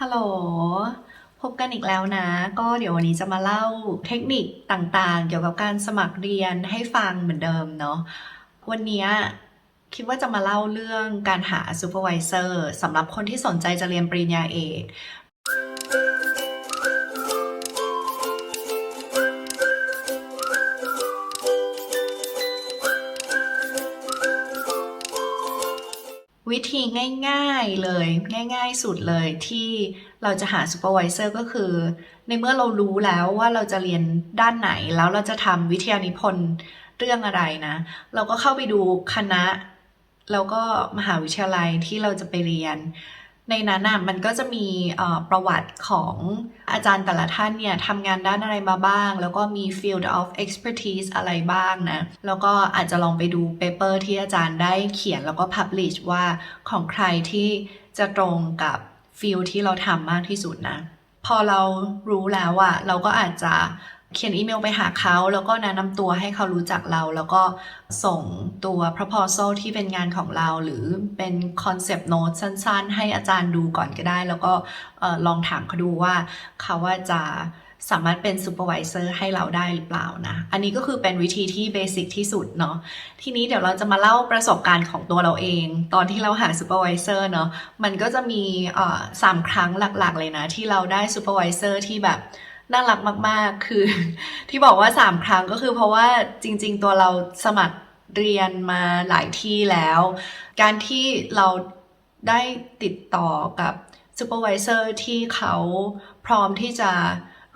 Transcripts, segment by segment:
ฮัลโหล พบกันอีกแล้วนะ ก็เดี๋ยววันนี้จะมาเล่าเทคนิคต่างๆ เกี่ยวกับการสมัครเรียนให้ฟังเหมือนเดิมเนาะ วันนี้คิดว่าจะมาเล่าเรื่องการหาซูเปอร์วิเซอร์สำหรับคนที่สนใจจะเรียนปริญญาเอก วิธีง่ายๆเลยง่าย ๆ สุดเลยที่เราจะหาซูเปอร์วิเซอร์ก็คือ ในเมื่อเรารู้แล้วว่าเราจะเรียนด้านไหนแล้วเราจะทำวิทยานิพนธ์เรื่องอะไรนะ เราก็เข้าไปดูคณะ แล้วก็มหาวิทยาลัยที่เราจะไปเรียน ในนั้นน่ะมันก็จะมีประวัติของอาจารย์แต่ละท่านเนี่ยทำงานด้านอะไรมาบ้าง แล้วก็มี field of expertise อะไรบ้างนะ แล้วก็อาจจะลองไปดู paper ที่อาจารย์ได้เขียนแล้วก็ publish ว่าของใครที่จะตรงกับ field ที่เราทำมากที่สุดนะ พอเรารู้แล้วอะเราก็อาจจะ เขียนอีเมลไปหาเขาแล้วก็แนะนำตัวให้เขารู้จักเรา แล้วก็ส่งตัว proposal ที่เป็นงานของเรา หรือเป็น concept note สั้นๆ ให้อาจารย์ดูก่อนก็ได้ แล้วก็ลองถามเขาดูว่าเขาว่าจะสามารถเป็น supervisor ให้เราได้หรือเปล่านะ อันนี้ก็คือเป็นวิธีที่เบสิกที่สุดเนาะ ทีนี้เดี๋ยวเราจะมาเล่าประสบการณ์ของตัวเราเอง ตอนที่เราหา supervisor เนาะ มันก็จะมีสามครั้งหลักๆเลยนะ ที่เราได้ supervisor ที่แบบ น่ารักมาก ๆ คือ ที่บอกว่าสามครั้งก็คือเพราะว่าจริง ๆ ตัวเราสมัครเรียนมาหลายที่แล้ว การที่เราได้ติดต่อกับ supervisor ที่เขาพร้อมที่จะ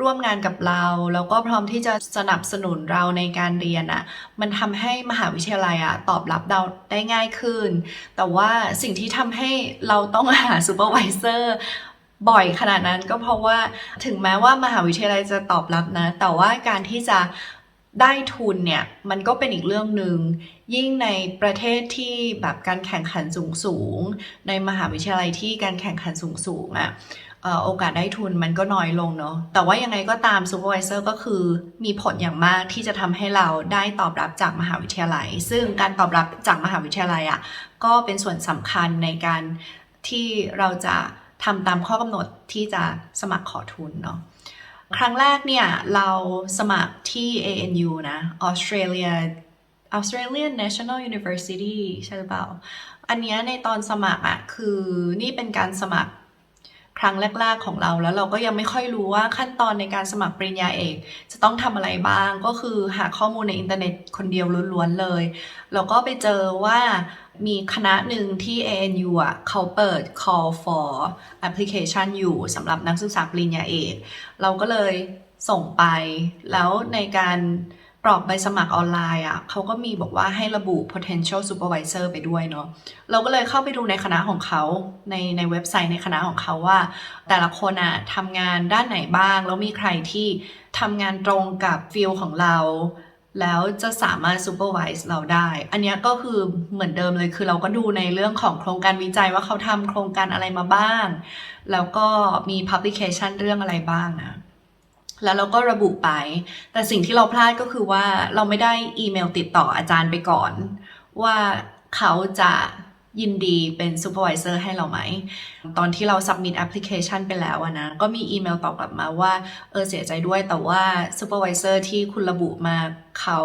ร่วมงานกับเรา แล้วก็พร้อมที่จะสนับสนุนเราในการเรียนอะ่ะ มันทำให้มหาวิทยาลัยอะตอบรับเราได้ง่ายขึ้น แต่ว่าสิ่งที่ทำให้เราต้องหา supervisor บ่อยขนาดนั้นก็เพราะว่าถึงแม้ว่ามหาวิทยาลัยจะตอบรับนะ แต่ว่าการที่จะได้ทุนเนี่ย มันก็เป็นอีกเรื่องหนึ่งยิ่งในประเทศที่แบบการแข่งขันสูงสูงในมหาวิทยาลัยที่การแข่งขันสูงสูงๆอะเอ่อโอกาสได้ทุนมันก็น้อยลงเนาะแต่ว่ายังไงก็ตาม supervisor ก็คือมีผลอย่างมากที่จะทำให้เราได้ตอบรับจากมหาวิทยาลัย ซึ่งการตอบรับจากมหาวิทยาลัยอะ่ะก็เป็นส่วนสำคัญในการที่เราจะ ทำตามข้อกำหนดที่จะสมัครขอทุนเนาะครั้งแรกเนี่ย เราสมัครที่ ANU นะ Australia Australian National University ใช่หรือเปล่า อันเนี้ยในตอนสมัครอะคือนี่เป็นการสมัครครั้งแรก ๆ ของเราแล้วเราก็ยังไม่ค่อยรู้ว่าขั้นตอนในการสมัครปริญญาเอก จะต้องทำอะไรบ้างก็คือหาข้อมูลในอินเทอร์เน็ตคนเดียวล้วนๆเลยแล้วก็ไปเจอว่า มีคณะหนึ่งที่ ANU อะเขาเปิด call for application อยู่สำหรับนักศึกษาปริญญาเอก เราก็เลยส่งไป แล้วในการกรอกใบสมัครออนไลน์อะเขาก็มีบอกว่าให้ระบุ potential supervisor ไปด้วยเนาะเราก็เลยเข้าไปดูในคณะของเขาในในเว็บไซต์ในคณะของเขาว่า แต่ละคนอะทำงานด้านไหนบ้าง แล้วมีใครที่ทำงานตรงกับฟิลของเรา แล้วจะสามารถ supervise เราได้ อันนี้ก็คือเหมือนเดิมเลยคือเราก็ดูในเรื่องของโครงการวิจัยว่าเขาทำโครงการอะไรมาบ้าง แล้วก็มี publication เรื่องอะไรบ้างนะแล้วเราก็ระบุไป แต่สิ่งที่เราพลาดก็คือว่าเราไม่ได้อีเมลติดต่ออาจารย์ไปก่อน ว่าเขาจะ ยินดีเป็น supervisor ให้เราไหม ตอนที่เรา submit application ไปแล้วนะ ก็มีอีเมลตอบกลับมาว่า เออเสียใจด้วยแต่ว่า supervisor ที่คุณระบุมาเขา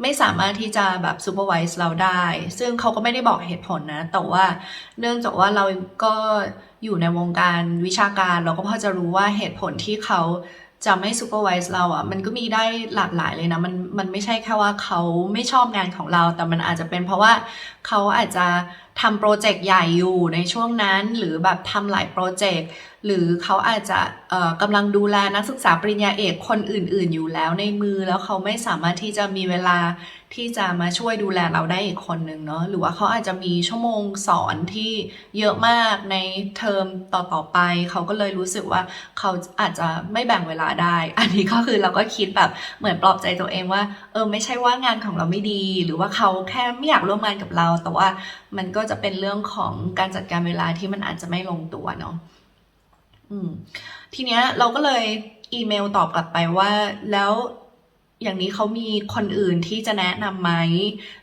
ไม่สามารถที่จะแบบ supervise เราได้ ซึ่งเขาก็ไม่ได้บอกเหตุผลนะ แต่ว่าเนื่องจากว่าเราก็อยู่ในวงการวิชาการ เราก็พอจะรู้ว่าเหตุผลที่เขาจะไม่ supervise เราอะมันก็มีได้หลากหลายเลยนะ มันมันไม่ใช่แค่ว่าเขาไม่ชอบงานของเรา แต่มันอาจจะเป็นเพราะว่าเขาอาจจะ ทำโปรเจกต์ใหญ่อยู่ในช่วงนั้น หรือแบบทำหลายโปรเจกต์หรือเขาอาจจะเอ่อกำลังดูแลนักศึกษาปริญญาเอกคนอื่น ๆ อยู่แล้วในมือแล้วเขาไม่สามารถที่จะมีเวลาที่จะมาช่วยดูแลเราได้อีกคนนึงเนาะหรือว่าเขาอาจจะมีชั่วโมงสอนที่เยอะมากในเทอมต่อๆไป เขาก็เลยรู้สึกว่าเขาอาจจะไม่แบ่งเวลาได้ อันนี้ก็คือเราก็คิดแบบเหมือนปลอบใจตัวเองว่าเออไม่ใช่ว่างานของเราไม่ดี หรือว่าเขาแค่ไม่อยากร่วมงานกับเรา แต่ว่ามันก็จะเป็นเรื่องของการจัดการเวลาที่มันอาจจะไม่ลงตัวเนาะอืมทีเนี้ยเราก็เลยอีเมลตอบกลับไปว่าแล้วอย่างนี้เขามีคนอื่นที่จะแนะนำไหม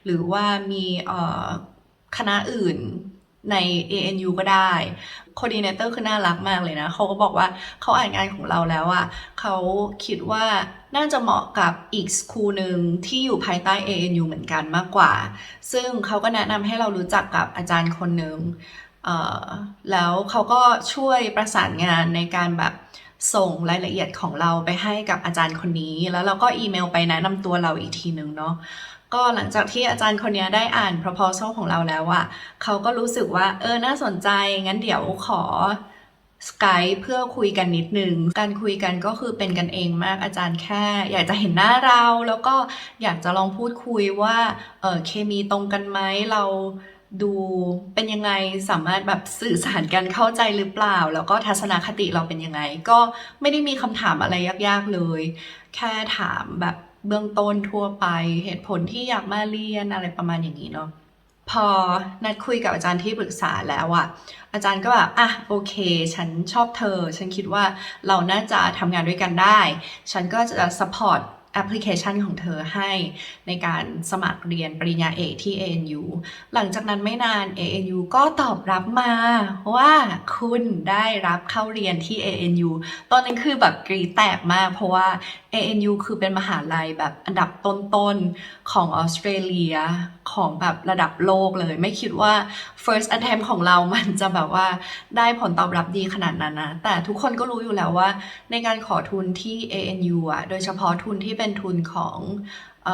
หรือว่ามีเอ่อคณะอื่น ใน ANU ก็ได้ coordinator คือน่ารักมากเลยนะ เขาก็บอกว่าเขาอ่านงานของเราแล้วอะเขาคิดว่าน่าจะเหมาะกับอีกสคูลหนึ่งที่อยู่ภายใต้ ANU เหมือนกันมากกว่า ซึ่งเขาก็แนะนำให้เรารู้จักกับอาจารย์คนหนึ่งเอ่อแล้วเขาก็ช่วยประสานงานในการแบบส่งรายละเอียดของเราไปให้กับอาจารย์คนนี้ แล้วเราก็อีเมลไปแนะนำตัวเราอีกทีหนึ่งเนาะ ก็หลังจากที่อาจารย์คนนี้ได้อ่าน proposal ของเราแล้วอะเขาก็รู้สึกว่าเออน่าสนใจงั้นเดี๋ยวขอ Skype เพื่อคุยกันนิดนึง การคุยกันก็คือเป็นกันเองมากอาจารย์แค่ อยากจะเห็นหน้าเรา แล้วก็อยากจะลองพูดคุยว่าเออเคมีตรงกันไหมเราดูเป็นยังไงสามารถแบบสื่อสารกันเข้าใจหรือเปล่า แล้วก็ทัศนคติเราเป็นยังไง ก็ไม่ได้มีคำถามอะไรยากๆเลย แค่ถามแบบ เบื้องต้นทั่วไป เหตุผลที่อยากมาเรียนอะไรประมาณอย่างนี้เนาะพอนัดคุยกับอาจารย์ที่ปรึกษาแล้วอะอาจารย์ก็แบบอะโอเค ฉันชอบเธอ ฉันคิดว่าเราน่าจะทำงานด้วยกันได้ ฉันก็จะ support แอปพลิเคชันของเธอให้ในการสมัครเรียนปริญญาเอกที่ ANU หลังจากนั้นไม่นาน ANU ก็ตอบรับมาว่าคุณได้รับเข้าเรียนที่ ANU ตอนนั้นคือแบบกรีดแตกมากเพราะว่า ANU คือเป็นมหาลัยแบบอันดับต้นๆ ของออสเตรเลียของแบบระดับโลกเลย ไม่คิดว่า first attempt ของเรามันจะแบบว่าได้ผลตอบรับดีขนาดนั้นนะ แต่ทุกคนก็รู้อยู่แล้วว่า ในการขอทุนที่ ANU อะ โดยเฉพาะทุนที่เป็นทุนของอ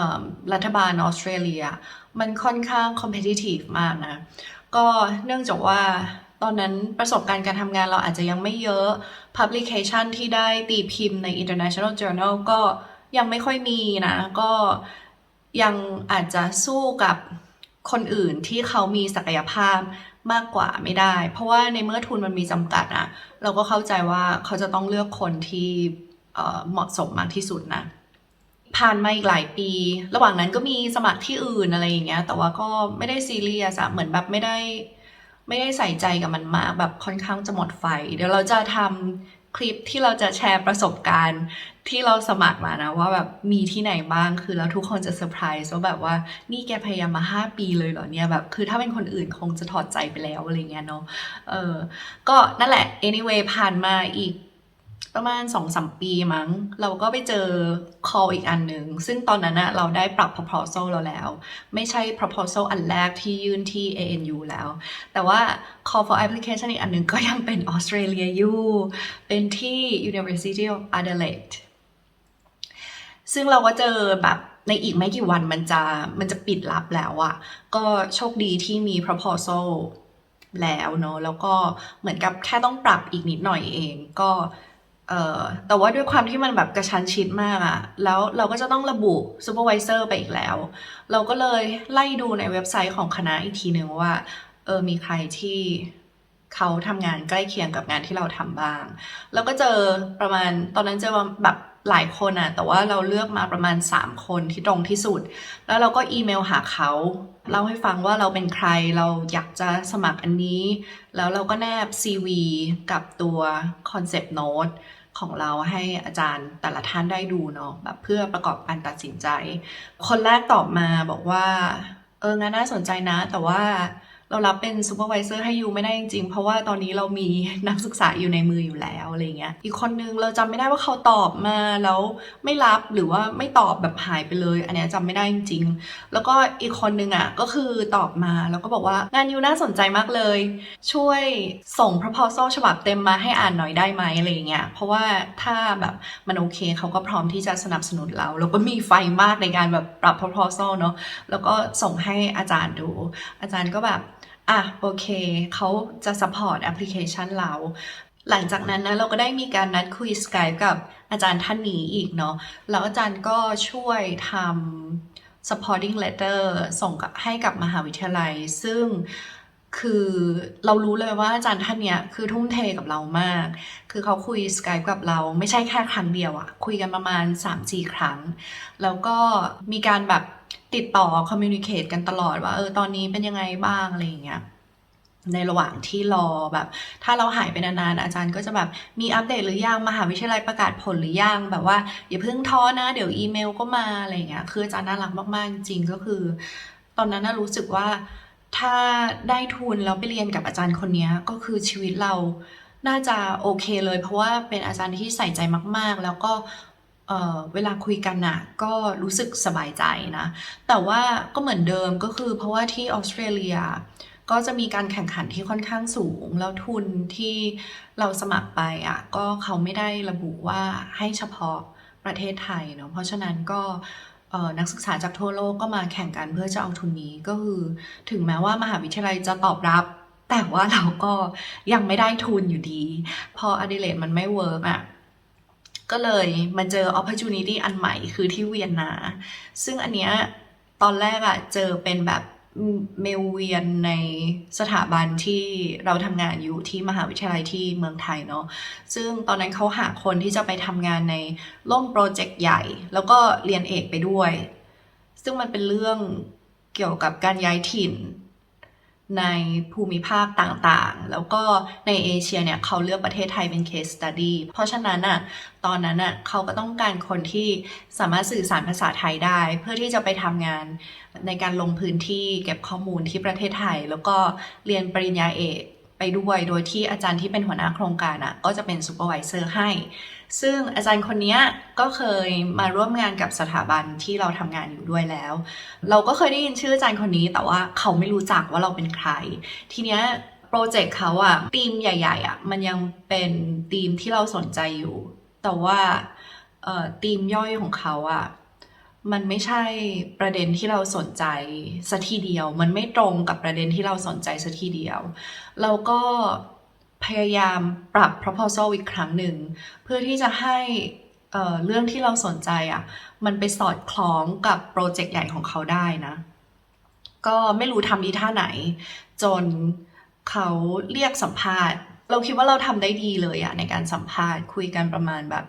รัฐบาลออสเตรเลีย มันค่อนข้าง competitive มากนะ ก็เนื่องจากว่า ตอนนั้นประสบการณ์การทำงานเราอาจจะยังไม่เยอะ publication ที่ได้ตีพิมพ์ใน international journal ก็ยังไม่ค่อยมีนะ ก็ยังอาจจะสู้กับคนอื่นที่เขามีศักยภาพมากกว่าไม่ได้ เพราะว่าในเมื่อทุนมันมีจำกัดอะเราก็เข้าใจว่าเขาจะต้องเลือกคนที่เเหมาะสมมากที่สุดนะผ่านมาอีกหลายปี ระหว่างนั้นก็มีสมัครที่อื่นอะไรอย่างเงี้ย แต่ว่าก็ไม่ได้ซีเรียสอะเหมือนแบบไม่ได้ ไม่ได้ใส่ใจกับมันมากแบบค่อนข้างจะหมดไฟ เดี๋ยวเราจะทำคลิปที่เราจะแชร์ประสบการณ์ที่เราสมัครมานะ ว่าแบบมีที่ไหนบ้างคือแล้วทุกคนจะเซอร์ไพรส์ว่าแบบว่านี่แกพยายามมา 5 ปีเลยเหรอเนี่ยแบบคือถ้าเป็นคนอื่นคงจะถอดใจไปแล้วอะไรเงี้ยเนาะเออก็นั่นแหละ anyway ผ่านมาอีก ประมาณ2องสมปีมั้ง เราก็ไปเจอ call อีกอันหนึ่ง ซึ่งตอนนั้นนะเราได้ปรับ proposal เราแล้ว ไม่ใช่ proposal อันแรกที่ยื่นที่ ANU แล้ว แต่ว่า call for application อีกอันหนึ่งก็ยังเป็นออสเตรเลียอยู่เป็นที่ University of Adelaide ซึ่งเราก็เจอแบบในอีกไม่กี่วันมันจะมันจะปิดรับแล้วอะก็โชคดีที่มี proposal แล้วเนอะแล้วก็เหมือนกับแค่ต้องปรับอีกนิดหน่อยเองก็ เอ่อแต่ว่าด้วยความที่มันแบบกระชั้นชิดมากอะแล้วเราก็จะต้องระบุ supervisor ไปอีกแล้ว เราก็เลยไล่ดูในเว็บไซต์ของคณะอีกทีหนึ่งว่าเออมีใครที่เขาทำงานใกล้เคียงกับงานที่เราทำบ้าง แล้วก็เจอประมาณตอนนั้นเจอแบบหลายคนอะแต่ว่าเราเลือกมาประมาณ 3 คนที่ตรงที่สุด แล้วเราก็อีเมลหาเขาเล่าให้ฟังว่าเราเป็นใครเราอยากจะสมัครอันนี้ แล้วเราก็แนบ CV กับตัว concept note ของเราให้อาจารย์แต่ละท่านได้ดูเนาะแบบเพื่อประกอบการตัดสินใจ คนแรกตอบมาบอกว่า เอองานน่าสนใจนะ แต่ว่า เรารับเป็นซูเปอร์วิเซอร์ให้ยูไม่ได้จริงๆ เพราะว่าตอนนี้เรามีนักศึกษาอยู่ในมืออยู่แล้วอะไรเงี้ย อีกคนนึงเราจำไม่ได้ว่าเขาตอบมาแล้วไม่รับหรือว่าไม่ตอบแบบหายไปเลย อันเนี้ยจำไม่ได้จริงๆ แล้วก็อีกคนนึงอะก็คือตอบมาแล้วก็บอกว่างานยูน่าสนใจมากเลย ช่วยส่ง proposal ฉบับเต็มมาให้อ่านหน่อยได้ไหมอะไรเงี้ย เพราะว่าถ้าแบบมันโอเคเขาก็พร้อมที่จะสนับสนุนเรา แล้วก็มีไฟมากในการแบบปรับ proposal เนาะ แล้วก็ส่งให้อาจารย์ดู อาจารย์ก็แบบ อะโอเค เขาจะ support application เรา หลังจากนั้นนะเราก็ได้มีการนัดคุย Skype กับอาจารย์ท่านนี้อีกเนาะแล้วอาจารย์ก็ช่วยทำ supporting letter ส่งกับให้กับมหาวิทยาลัย ซึ่งคือเรารู้เลยว่าอาจารย์ท่านเนี้ยคือทุ่มเทกับเรามาก คือเขาคุย Skype กับเราไม่ใช่แค่ครั้งเดียวอะคุยกันประมาณ 3-4 ครั้ง แล้วก็มีการแบบ ติดต่อ communicate กันตลอดว่าเออตอนนี้เป็นยังไงบ้างอะไรอย่างเงี้ยในระหว่างที่รอแบบ ถ้าเราหายไปนานๆอาจารย์ก็จะแบบมีอัปเดตหรือยังมหาวิทยาลัยประกาศผลหรือยังแบบว่าอย่าเพิ่งท้อนะ เดี๋ยวอีเมลก็มาอะไรอย่างเงี้ยคืออาจารย์น่ารักมากๆจริงก็คือ ตอนนั้นน่ารู้สึกว่าถ้าได้ทุนแล้วไปเรียนกับอาจารย์คนนี้ก็คือชีวิตเราน่าจะโอเคเลย เพราะว่าเป็นอาจารย์ที่ใส่ใจมากๆ แล้วก็ เอ่อเวลาคุยกันน่ะก็รู้สึกสบายใจนะ แต่ว่าก็เหมือนเดิมก็คือเพราะว่าที่ออสเตรเลีย ก็จะมีการแข่งขันที่ค่อนข้างสูง แล้วทุนที่เราสมัครไปอะก็เขาไม่ได้ระบุว่าให้เฉพาะประเทศไทยเนาะเพราะฉะนั้นก็นักศึกษาจากทั่วโลกก็มาแข่งกันเพื่อจะเอาทุนนี้ก็คือ ถึงแม้ว่ามหาวิทยาลัยจะตอบรับแต่ว่าเราก็ยังไม่ได้ทุนอยู่ดี พออดิเลตมันไม่เวิร์กอะ ก็เลยมาเจอ opportunity อันใหม่คือที่เวียนนา ซึ่งอันเนี้ยตอนแรกอะเจอเป็นแบบเมลเวียนในสถาบันที่เราทำงานอยู่ที่มหาวิทยาลัยที่เมืองไทยเนาะซึ่งตอนนั้นเขาหาคนที่จะไปทำงานในร่มโปรเจกต์ใหญ่ แล้วก็เรียนเอกไปด้วย ซึ่งมันเป็นเรื่องเกี่ยวกับการย้ายถิ่น ในภูมิภาคต่างๆ แล้วก็ในเอเชียเนี่ยเขาเลือกประเทศไทยเป็น case study เพราะฉะนั้นอะตอนนั้นอะเขาก็ต้องการคนที่สามารถสื่อสารภาษาไทยได้ เพื่อที่จะไปทำงานในการลงพื้นที่เก็บข้อมูลที่ประเทศไทย แล้วก็เรียนปริญญาเอก ไปด้วย โดยที่อาจารย์ที่เป็นหัวหน้าโครงการอะก็จะเป็นซูเปอร์วิเซอร์ให้ ซึ่งอาจารย์คนนี้ก็เคยมาร่วมงานกับสถาบันที่เราทำงานอยู่ด้วยแล้ว เราก็เคยได้ยินชื่ออาจารย์คนนี้ แต่ว่าเขาไม่รู้จักว่าเราเป็นใคร ทีเนี้ยโปรเจกต์เขาอะทีมใหญ่ๆอะมันยังเป็นทีมที่เราสนใจอยู่ แต่ว่าทีมย่อยของเขาอะ มันไม่ใช่ประเด็นที่เราสนใจสัทีเดียว มันไม่ตรงกับประเด็นที่เราสนใจสัทีเดียว เราก็พยายามปรับ proposal อีกครั้งหนึ่ง เพื่อที่จะให้เอ่อเรื่องที่เราสนใจอะ มันไปสอดคล้องกับโปรเจกต์ใหญ่ของเขาได้นะ ก็ไม่รู้ทำดีท่าไหน จนเขาเรียกสัมภาษณ์ เราคิดว่าเราทำได้ดีเลยอะในการสัมภาษณ์คุยกันประมาณแบบ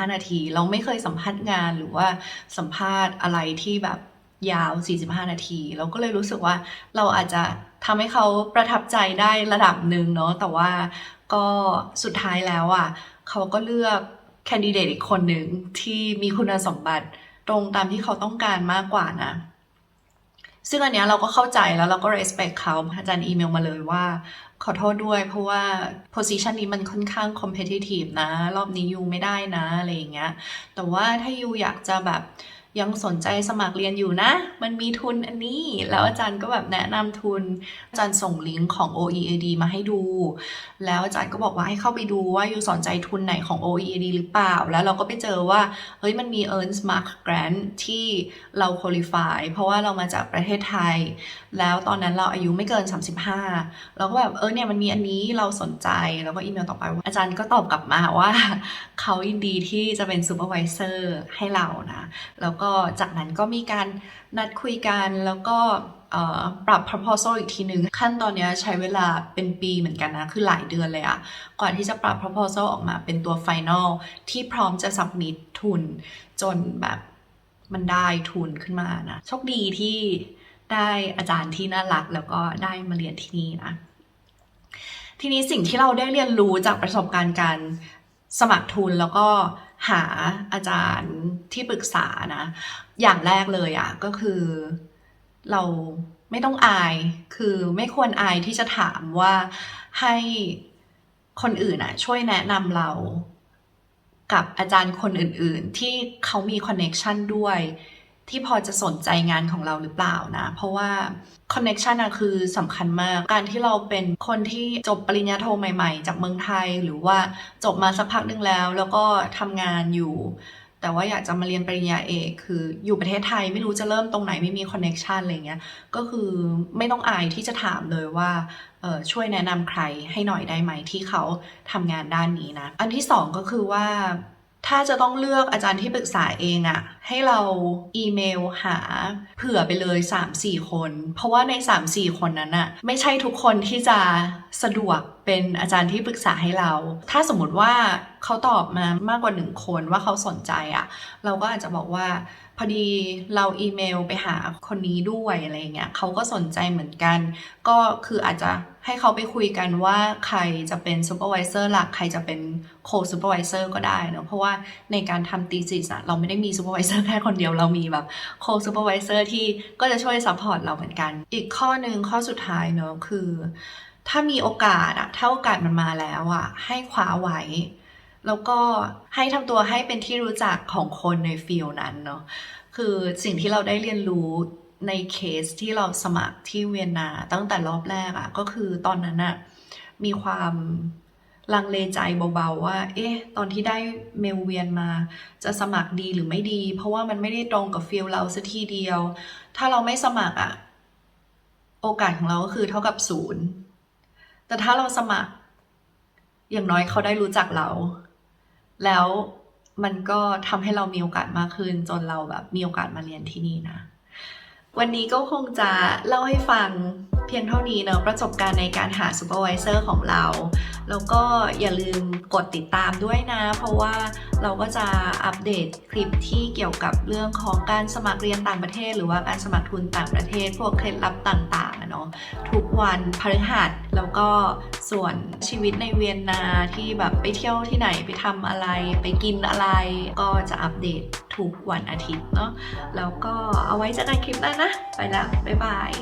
45 นาที เราไม่เคยสัมภาษณ์งานหรือว่าสัมภาษณ์อะไรที่แบบยาว 45 นาที เราก็เลยรู้สึกว่าเราอาจจะทำให้เขาประทับใจได้ระดับหนึ่งเนาะแต่ว่าก็สุดท้ายแล้วอะเขาก็เลือกแคนดิเดตอีกคนหนึ่งที่มีคุณสมบัติตรงตามที่เขาต้องการมากกว่านะ ซึ่งอันเนี้ยเราก็เข้าใจแล้วเราก็ respect เขาอาจารย์อีเมลมาเลยว่า ขอโทษด้วยเพราะว่า position นี้มันค่อนข้าง competitive นะ รอบนี้ยูไม่ได้นะ อะไรอย่างเงี้ย แต่ว่าถ้ายูอยากจะแบบ ยังสนใจสมัครเรียนอยู่นะ มันมีทุนอันนี้ แล้วอาจารย์ก็แบบแนะนำทุน อาจารย์ส่งลิงก์ของ OEAD มาให้ดู แล้วอาจารย์ก็บอกว่าให้เข้าไปดูว่าอยู่สนใจทุนไหนของ OEAD หรือเปล่า แล้วเราก็ไปเจอว่า เฮ้ยมันมี Earns Mark Grant ที่เรา qualify เพราะว่าเรามาจากประเทศไทย แล้วตอนนั้นเราอายุไม่เกิน 35 เราก็แบบ เออเนี่ยมันมีอันนี้เราสนใจ แล้วก็อีเมลต่อไปว่าอาจารย์ก็ตอบกลับมาว่า เขายินดีที่จะเป็น supervisor ให้เรานะแล้วก็จากนั้นก็มีการนัดคุยกันแล้วก็ปรับ proposal อีกทีหนึ่งขั้นตอนนี้ใช้เวลาเป็นปีเหมือนกันนะ คือหลายเดือนเลยอะก่อนที่จะปรับ proposal ออกมาเป็นตัว final ที่พร้อมจะ submit ทุน จนแบบมันได้ทุนขึ้นมานะ โชคดีที่ได้อาจารย์ที่น่ารักแล้วก็ได้มาเรียนที่นี่นะ ทีนี้สิ่งที่เราได้เรียนรู้จากประสบการณ์การสมัครทุนแล้วก็ หาอาจารย์ที่ปรึกษานะ อย่างแรกเลยอะ่ะก็คือเราไม่ต้องอาย คือไม่ควรอายที่จะถามว่าให้คนอื่นอะช่วยแนะนำเรากับอาจารย์คนอื่น ๆ ที่เขามีคอนเน็ชันด้วย ที่พอจะสนใจงานของเราหรือเปล่านะ เพราะว่าคอนเน็ชันอะคือสำคัญมาก การที่เราเป็นคนที่จบปริญญาโทใหม่ๆ จากเมืองไทย หรือว่าจบมาสักพักหนึ่งแล้ว แล้วก็ทำงานอยู่ แต่ว่าอยากจะมาเรียนปริญญาเอก คืออยู่ประเทศไทยไม่รู้จะเริ่มตรงไหนไม่มีคอนเน็ชันอะไรเงี้ย ก็คือไม่ต้องอายที่จะถามเลยว่าช่วยแนะนำใครให้หน่อยได้ไหมที่เขาทำงานด้านนี้นะ อันที่สองก็คือว่า ถ้าจะต้องเลือกอาจารย์ที่ปรึกษาเองอะให้เราอีเมลหาเผื่อไปเลย 3-4 คน เพราะว่าใน 3-4 คนนั้นอะไม่ใช่ทุกคนที่จะสะดวกเป็นอาจารย์ที่ปรึกษาให้เรา ถ้าสมมติว่าเขาตอบมามากกว่าหนึ่งคนว่าเขาสนใจอะเราก็อาจจะบอกว่า พอดีเราอีเมลไปหาคนนี้ด้วยอะไรเงี้ยเขาก็สนใจเหมือนกัน ก็คืออาจจะ ให้เขาไปคุยกันว่าใครจะเป็นซูเปอร์วิเซอร์หลัก ใครจะเป็นโคซูเปอร์วิเซอร์ก็ได้เนอะเพราะว่าในการทำตีสิสอะเราไม่ได้มีซูเปอร์วิเซอร์แค่คนเดียวเรามีแบบโคซูเปอร์วิเซอร์ที่ก็จะช่วยซัพพอร์ตเราเหมือนกัน อีกข้อหนึ่งข้อสุดท้ายเนอะคือ ถ้ามีโอกาสอะถ้าโอกาสมันมาแล้วอะให้คว้าไว้แล้วก็ให้ทำตัวให้เป็นที่รู้จักของคนในฟิลนั้นเนาะคือสิ่งที่เราได้เรียนรู้ ในเคสที่เราสมัครที่เวียนนาตั้งแต่รอบแรกอะก็คือตอนนั้นอะมีความลังเลใจเบาๆว่า เอ๊ะ ตอนที่ได้เมลเวียนมา จะสมัครดีหรือไม่ดี เพราะว่ามันไม่ได้ตรงกับฟิลเราสัทีเดียว ถ้าเราไม่สมัครอะโอกาสของเราก็คือเท่ากับศูนย์ แต่ถ้าเราสมัคร อย่างน้อยเขาได้รู้จักเรา แล้วมันก็ทำให้เรามีโอกาสมากขึ้น จนเราแบบมีโอกาสมาเรียนที่นี่นะ วันนี้ก็คงจะเล่าให้ฟังเพียงเท่านี้เนอะประสบการณ์ในการหาซูเปอร์วิเซอร์ของเรา แล้วก็อย่าลืมกดติดตามด้วยนะ เพราะว่าเราก็จะอัปเดตคลิปที่เกี่ยวกับเรื่องของการสมัครเรียนต่างประเทศ หรือว่าการสมัครทุนต่างประเทศ พวกเคล็ดลับต่างๆเนาะทุกวันพฤหัสแล้วก็ส่วนชีวิตในเวียนนาที่แบบไปเที่ยวที่ไหนไปทำอะไร ไปกินอะไร ก็จะอัปเดตทุกวันอาทิตย์เนาะแล้วก็เอาไว้เจอกันคลิปหน้านะ ไปแล้ว บ๊ายบาย